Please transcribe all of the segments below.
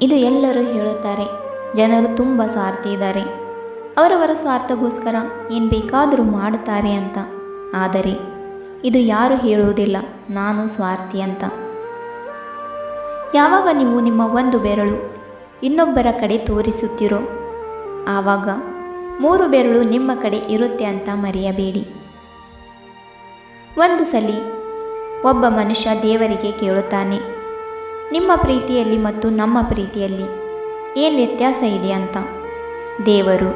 ಇದು ಎಲ್ಲರೂ ಹೇಳುತ್ತಾರೆ. ಜನರು ತುಂಬ ಸ್ವಾರ್ಥಿ ಇದ್ದಾರೆ. ಅವರವರ ಸ್ವಾರ್ಥಗೋಸ್ಕರ ಏನು ಬೇಕಾದರೂ ಮಾಡುತ್ತಾರೆ ಅಂತ. ಆದರೆ ಇದು ಯಾರು ಹೇಳುವುದಿಲ್ಲ, ನಾನು ಸ್ವಾರ್ಥಿ ಅಂತ. ಯಾವಾಗ ನೀವು ನಿಮ್ಮ ಒಂದು ಬೆರಳು ಇನ್ನೊಬ್ಬರ ಕಡೆ ತೋರಿಸುತ್ತೀರೋ, ಆವಾಗ ಮೂರು ಬೆರಳು ನಿಮ್ಮ ಕಡೆ ಇರುತ್ತೆ ಅಂತ ಮರೆಯಬೇಡಿ. ಒಂದು ಸಲಿ ಒಬ್ಬ ಮನುಷ್ಯ ದೇವರಿಗೆ ಕೇಳುತ್ತಾನೆ ನಿಮ್ಮ ಪ್ರೀತಿಯಲ್ಲಿ ಮತ್ತು ನಮ್ಮ ಪ್ರೀತಿಯಲ್ಲಿ ಏನು ವ್ಯತ್ಯಾಸ ಇದೆ ಅಂತ? ದೇವರು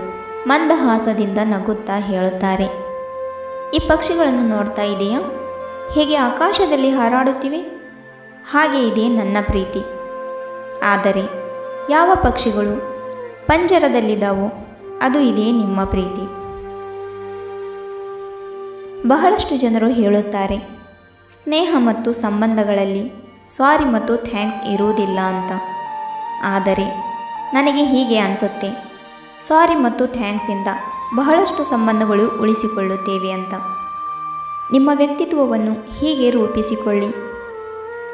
ಮಂದಹಾಸದಿಂದ ನಗುತ್ತಾ ಹೇಳುತ್ತಾರೆ. ಈ ಪಕ್ಷಿಗಳನ್ನು ನೋಡ್ತಾ ಇದೆಯಾ? ಹೇಗೆ ಆಕಾಶದಲ್ಲಿ ಹಾರಾಡುತ್ತಿವೆ? ಹಾಗೆ ಇದೆ ನನ್ನ ಪ್ರೀತಿ. ಆದರೆ ಯಾವ ಪಕ್ಷಿಗಳು ಪಂಜರದಲ್ಲಿದ್ದಾವೋ ಅದು ಇದೆ ನಿಮ್ಮ ಪ್ರೀತಿ. ಬಹಳಷ್ಟು ಜನರು ಹೇಳುತ್ತಾರೆ, ಸ್ನೇಹ ಮತ್ತು ಸಂಬಂಧಗಳಲ್ಲಿ ಸಾರಿ ಮತ್ತು ಥ್ಯಾಂಕ್ಸ್ ಇರುವುದಿಲ್ಲ ಅಂತ. ಆದರೆ ನನಗೆ ಹೀಗೆ ಅನಿಸುತ್ತೆ. ಸಾರಿ ಮತ್ತು ಥ್ಯಾಂಕ್ಸಿಂದ ಬಹಳಷ್ಟು ಸಂಬಂಧಗಳು ಉಳಿಸಿಕೊಳ್ಳುತ್ತೇವೆ ಅಂತ. ನಿಮ್ಮ ವ್ಯಕ್ತಿತ್ವವನ್ನು ಹೀಗೆ ರೂಪಿಸಿಕೊಳ್ಳಿ.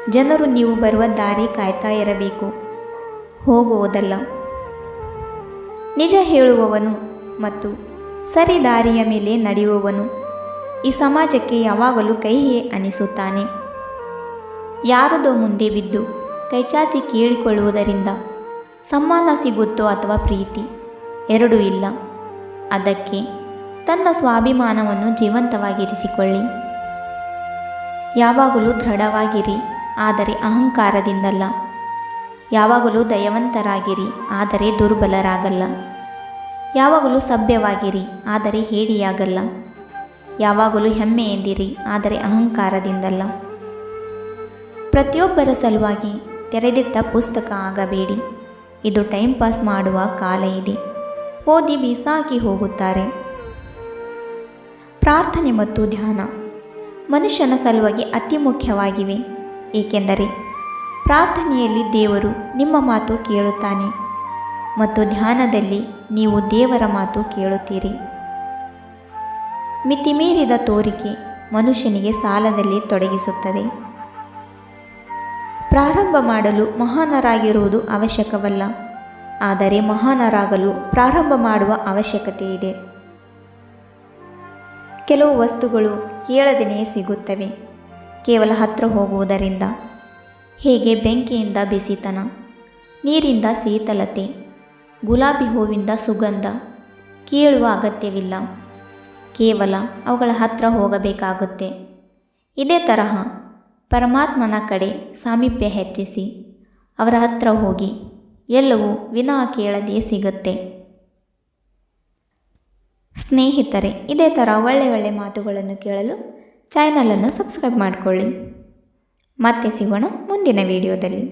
ಜನರು ನೀವು ಬರುವ ದಾರಿ ಕಾಯ್ತಾ ಇರಬೇಕು. ಹೋಗುವುದಲ್ಲ. ನಿಜ ಹೇಳುವವನು ಮತ್ತು ಸರಿ ದಾರಿಯ ಮೇಲೆ ನಡೆಯುವವನು ಈ ಸಮಾಜಕ್ಕೆ ಯಾವಾಗಲೂ ಕೈಯೇ ಅನಿಸುತ್ತಾನೆ. ಯಾರದೋ ಮುಂದೆ ಬಿದ್ದು ಕೈಚಾಚಿ ಕೇಳಿಕೊಳ್ಳುವುದರಿಂದ ಸಮ್ಮಾನ ಸಿಗುತ್ತೋ ಅಥವಾ ಪ್ರೀತಿ? ಎರಡೂ ಇಲ್ಲ. ಅದಕ್ಕೆ ತನ್ನ ಸ್ವಾಭಿಮಾನವನ್ನು ಜೀವಂತವಾಗಿರಿಸಿಕೊಳ್ಳಿ. ಯಾವಾಗಲೂ ದೃಢವಾಗಿರಿ, ಆದರೆ ಅಹಂಕಾರದಿಂದಲ್ಲ. ಯಾವಾಗಲೂ ದಯವಂತರಾಗಿರಿ, ಆದರೆ ದುರ್ಬಲರಾಗಲ್ಲ. ಯಾವಾಗಲೂ ಸಭ್ಯವಾಗಿರಿ, ಆದರೆ ಹೇಡಿಯಾಗಲ್ಲ. ಯಾವಾಗಲೂ ಹೆಮ್ಮೆ ಎಂದಿರಿ ಆದರೆ ಅಹಂಕಾರದಿಂದಲ್ಲ. ಪ್ರತಿಯೊಬ್ಬರ ಸಲುವಾಗಿ ತೆರೆದಿಟ್ಟ ಪುಸ್ತಕ ಆಗಬೇಡಿ. ಇದು ಟೈಮ್ ಪಾಸ್ ಮಾಡುವ ಕಾಲ ಇದೆ. ಓದಿ ಬೀಸಾಕಿ ಹೋಗುತ್ತಾರೆ. ಪ್ರಾರ್ಥನೆ ಮತ್ತು ಧ್ಯಾನ ಮನುಷ್ಯನ ಸಲುವಾಗಿ ಅತಿ ಮುಖ್ಯವಾಗಿವೆ. ಏಕೆಂದರೆ ಪ್ರಾರ್ಥನೆಯಲ್ಲಿ ದೇವರು ನಿಮ್ಮ ಮಾತು ಕೇಳುತ್ತಾನೆ ಮತ್ತು ಧ್ಯಾನದಲ್ಲಿ ನೀವು ದೇವರ ಮಾತು ಕೇಳುತ್ತೀರಿ. ಮಿತಿಮೀರಿದ ತೋರಿಕೆ ಮನುಷ್ಯನಿಗೆ ಸಾಲದಲ್ಲಿ ತೊಡಗಿಸುತ್ತದೆ. ಪ್ರಾರಂಭ ಮಾಡಲು ಮಹಾನರಾಗಿರುವುದು ಅವಶ್ಯಕವಲ್ಲ. ಆದರೆ ಮಹಾನರಾಗಲು ಪ್ರಾರಂಭ ಮಾಡುವ ಅವಶ್ಯಕತೆ ಇದೆ ಕೆಲವು ವಸ್ತುಗಳು ಕೇಳದೆಯೇ ಸಿಗುತ್ತವೆ. ಕೇವಲ ಹತ್ರ ಹೋಗುವುದರಿಂದ. ಹೇಗೆ ಬೆಂಕಿಯಿಂದ ಬಿಸಿತನ, ನೀರಿಂದ ಶೀತಲತೆ, ಗುಲಾಬಿ ಹೂವಿಂದ ಸುಗಂಧ ಕೇಳುವ ಅಗತ್ಯವಿಲ್ಲ. ಕೇವಲ ಅವುಗಳ ಹತ್ರ ಹೋಗಬೇಕಾಗುತ್ತೆ. ಇದೇ ತರಹ ಪರಮಾತ್ಮನ ಕಡೆ ಸಾಮೀಪ್ಯ ಹೆಚ್ಚಿಸಿ, ಅವರ ಹತ್ರ ಹೋಗಿ ಎಲ್ಲವೂ ವಿನಾ ಕೇಳದೆಯೇ ಸಿಗುತ್ತೆ. ಸ್ನೇಹಿತರೆ, ಇದೇ ಥರ ಒಳ್ಳೆ ಒಳ್ಳೆ ಮಾತುಗಳನ್ನು ಕೇಳಲು ಚಾನಲನ್ನು ಸಬ್ಸ್ಕ್ರೈಬ್ ಮಾಡಿಕೊಳ್ಳಿ. ಮತ್ತೆ ಸಿಗೋಣ ಮುಂದಿನ ವಿಡಿಯೋದಲ್ಲಿ.